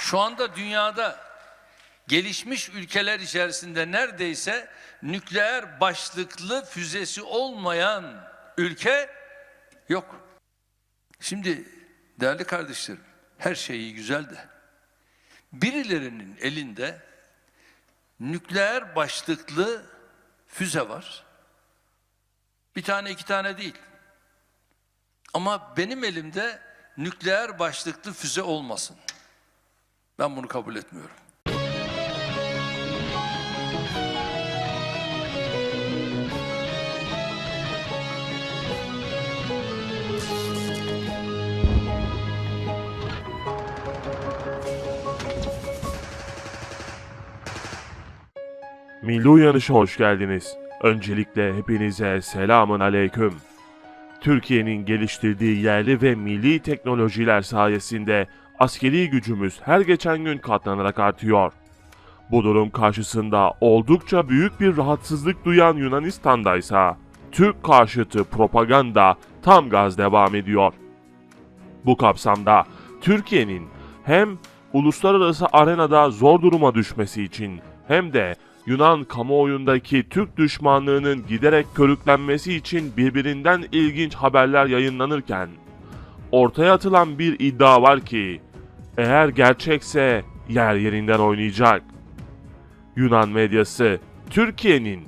Şu anda dünyada gelişmiş ülkeler içerisinde neredeyse nükleer başlıklı füzesi olmayan ülke yok. Şimdi değerli kardeşlerim her şey iyi güzel de birilerinin elinde nükleer başlıklı füze var. Bir tane iki tane değil. Ama benim elimde nükleer başlıklı füze olmasın. Ben bunu kabul etmiyorum. Milli Uyanış'a hoş geldiniz. Öncelikle hepinize selamun aleyküm. Türkiye'nin geliştirdiği yerli ve milli teknolojiler sayesinde askeri gücümüz her geçen gün katlanarak artıyor. Bu durum karşısında oldukça büyük bir rahatsızlık duyan Yunanistan'da ise Türk karşıtı propaganda tam gaz devam ediyor. Bu kapsamda Türkiye'nin hem uluslararası arenada zor duruma düşmesi için hem de Yunan kamuoyundaki Türk düşmanlığının giderek körüklenmesi için birbirinden ilginç haberler yayınlanırken ortaya atılan bir iddia var ki eğer gerçekse yer yerinden oynayacak. Yunan medyası Türkiye'nin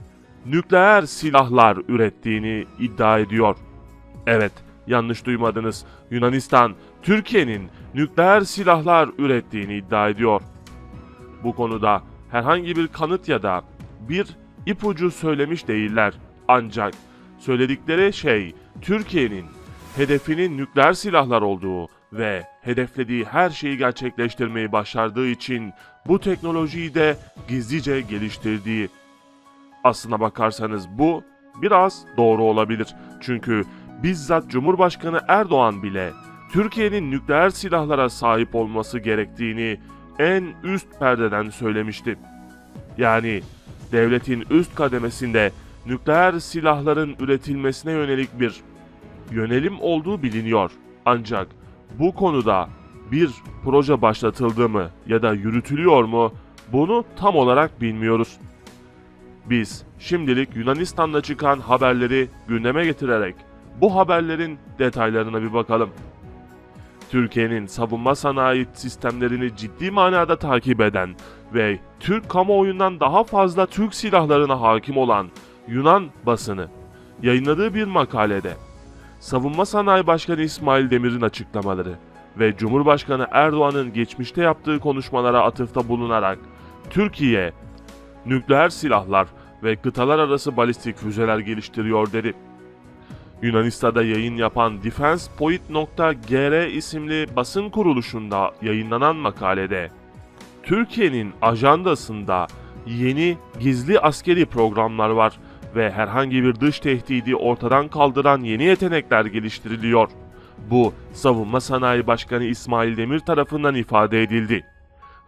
nükleer silahlar ürettiğini iddia ediyor. Evet, yanlış duymadınız. Yunanistan, Türkiye'nin nükleer silahlar ürettiğini iddia ediyor. Bu konuda herhangi bir kanıt ya da bir ipucu söylemiş değiller. Ancak söyledikleri şey Türkiye'nin hedefinin nükleer silahlar olduğu ve hedeflediği her şeyi gerçekleştirmeyi başardığı için bu teknolojiyi de gizlice geliştirdiği. Aslına bakarsanız bu biraz doğru olabilir. Çünkü bizzat Cumhurbaşkanı Erdoğan bile Türkiye'nin nükleer silahlara sahip olması gerektiğini en üst perdeden söylemişti. Yani devletin üst kademesinde nükleer silahların üretilmesine yönelik bir yönelim olduğu biliniyor. Ancak bu konuda bir proje başlatıldı mı ya da yürütülüyor mu bunu tam olarak bilmiyoruz. Biz şimdilik Yunanistan'da çıkan haberleri gündeme getirerek bu haberlerin detaylarına bir bakalım. Türkiye'nin savunma sanayi sistemlerini ciddi manada takip eden ve Türk kamuoyundan daha fazla Türk silahlarına hakim olan Yunan basını yayınladığı bir makalede Savunma Sanayi Başkanı İsmail Demir'in açıklamaları ve Cumhurbaşkanı Erdoğan'ın geçmişte yaptığı konuşmalara atıfta bulunarak Türkiye nükleer silahlar ve kıtalar arası balistik füzeler geliştiriyor dedi. Yunanistan'da yayın yapan defensepoint.gr isimli basın kuruluşunda yayınlanan makalede Türkiye'nin ajandasında yeni gizli askeri programlar var ve herhangi bir dış tehdidi ortadan kaldıran yeni yetenekler geliştiriliyor. Bu Savunma Sanayi Başkanı İsmail Demir tarafından ifade edildi.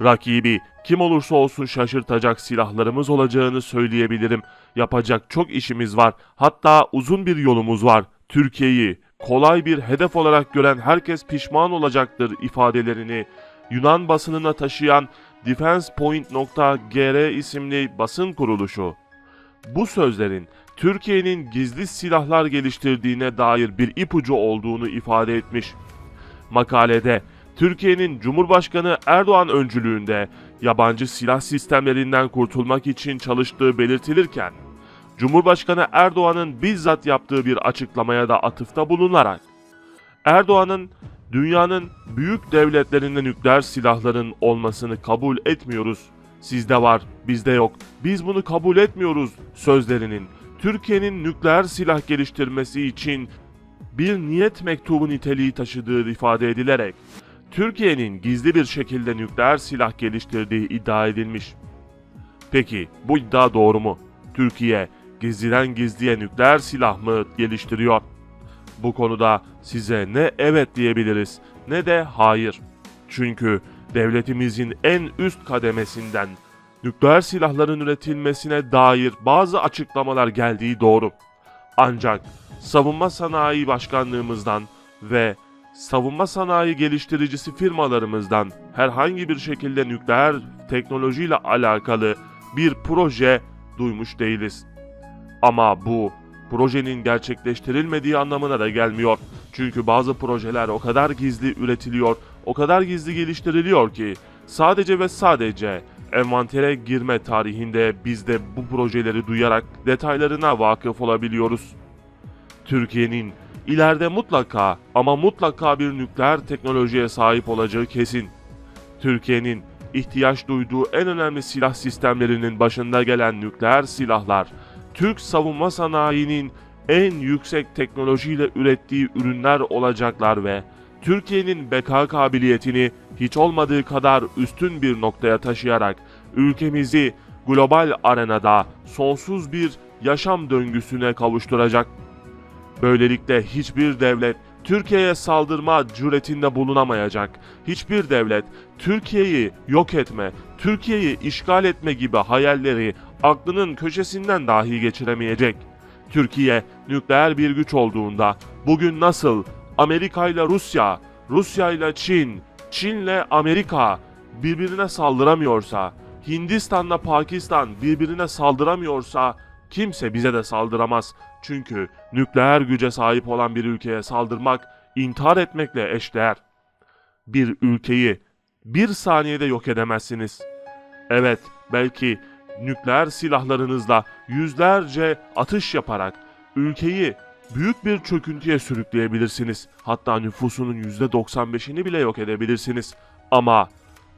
Rakibi kim olursa olsun şaşırtacak silahlarımız olacağını söyleyebilirim. Yapacak çok işimiz var. Hatta uzun bir yolumuz var. Türkiye'yi kolay bir hedef olarak gören herkes pişman olacaktır ifadelerini Yunan basınına taşıyan defensepoint.gr isimli basın kuruluşu bu sözlerin Türkiye'nin gizli silahlar geliştirdiğine dair bir ipucu olduğunu ifade etmiş. Makalede Türkiye'nin Cumhurbaşkanı Erdoğan öncülüğünde yabancı silah sistemlerinden kurtulmak için çalıştığı belirtilirken, Cumhurbaşkanı Erdoğan'ın bizzat yaptığı bir açıklamaya da atıfta bulunarak, Erdoğan'ın dünyanın büyük devletlerinde nükleer silahların olmasını kabul etmiyoruz. Sizde var, bizde yok. Biz bunu kabul etmiyoruz sözlerinin Türkiye'nin nükleer silah geliştirmesi için bir niyet mektubu niteliği taşıdığı ifade edilerek Türkiye'nin gizli bir şekilde nükleer silah geliştirdiği iddia edilmiş. Peki bu iddia doğru mu? Türkiye gizliden gizliye nükleer silah mı geliştiriyor? Bu konuda size ne evet diyebiliriz ne de hayır. Çünkü devletimizin en üst kademesinden nükleer silahların üretilmesine dair bazı açıklamalar geldiği doğru. Ancak Savunma Sanayi Başkanlığımızdan ve savunma sanayi geliştiricisi firmalarımızdan herhangi bir şekilde nükleer teknolojiyle alakalı bir proje duymuş değiliz. Ama bu projenin gerçekleştirilmediği anlamına da gelmiyor. Çünkü bazı projeler o kadar gizli üretiliyor, o kadar gizli geliştiriliyor ki sadece ve sadece envantere girme tarihinde biz de bu projeleri duyarak detaylarına vakıf olabiliyoruz. Türkiye'nin ileride mutlaka ama mutlaka bir nükleer teknolojiye sahip olacağı kesin. Türkiye'nin ihtiyaç duyduğu en önemli silah sistemlerinin başında gelen nükleer silahlar, Türk savunma sanayinin en yüksek teknolojiyle ürettiği ürünler olacaklar ve Türkiye'nin beka kabiliyetini hiç olmadığı kadar üstün bir noktaya taşıyarak ülkemizi global arenada sonsuz bir yaşam döngüsüne kavuşturacak. Böylelikle hiçbir devlet Türkiye'ye saldırma cüretinde bulunamayacak. Hiçbir devlet Türkiye'yi yok etme, Türkiye'yi işgal etme gibi hayalleri aklının köşesinden dahi geçiremeyecek. Türkiye nükleer bir güç olduğunda bugün nasıl Amerika ile Rusya, Rusya ile Çin, Çin ile Amerika birbirine saldıramıyorsa, Hindistan'la Pakistan birbirine saldıramıyorsa kimse bize de saldıramaz. Çünkü nükleer güce sahip olan bir ülkeye saldırmak intihar etmekle eşdeğer. Bir ülkeyi bir saniyede yok edemezsiniz. Evet, belki nükleer silahlarınızla yüzlerce atış yaparak ülkeyi büyük bir çöküntüye sürükleyebilirsiniz. Hatta nüfusunun %95'ini bile yok edebilirsiniz. Ama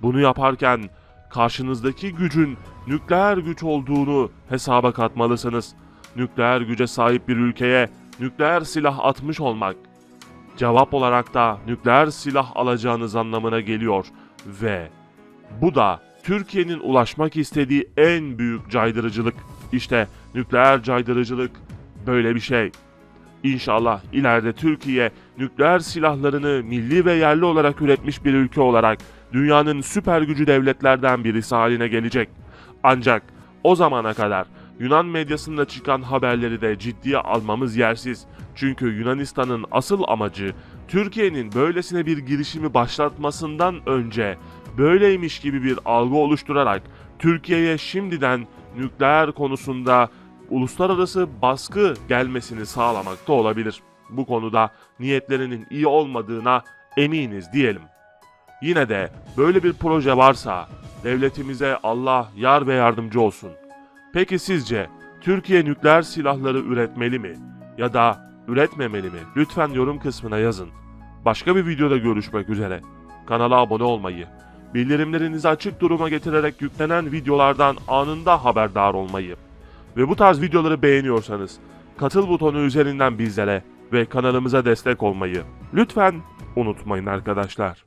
bunu yaparken karşınızdaki gücün nükleer güç olduğunu hesaba katmalısınız. Nükleer güce sahip bir ülkeye nükleer silah atmış olmak cevap olarak da nükleer silah alacağınız anlamına geliyor ve bu da Türkiye'nin ulaşmak istediği en büyük caydırıcılık. İşte nükleer caydırıcılık böyle bir şey. İnşallah ileride Türkiye nükleer silahlarını milli ve yerli olarak üretmiş bir ülke olarak dünyanın süper gücü devletlerden birisi haline gelecek. Ancak o zamana kadar Yunan medyasında çıkan haberleri de ciddiye almamız yersiz. Çünkü Yunanistan'ın asıl amacı Türkiye'nin böylesine bir girişimi başlatmasından önce böyleymiş gibi bir algı oluşturarak Türkiye'ye şimdiden nükleer konusunda uluslararası baskı gelmesini sağlamakta olabilir. Bu konuda niyetlerinin iyi olmadığına eminiz diyelim. Yine de böyle bir proje varsa devletimize Allah yar ve yardımcı olsun. Peki sizce Türkiye nükleer silahları üretmeli mi ya da üretmemeli mi? Lütfen yorum kısmına yazın. Başka bir videoda görüşmek üzere. Kanala abone olmayı, bildirimlerinizi açık duruma getirerek yüklenen videolardan anında haberdar olmayı ve bu tarz videoları beğeniyorsanız katıl butonu üzerinden bizlere ve kanalımıza destek olmayı lütfen unutmayın arkadaşlar.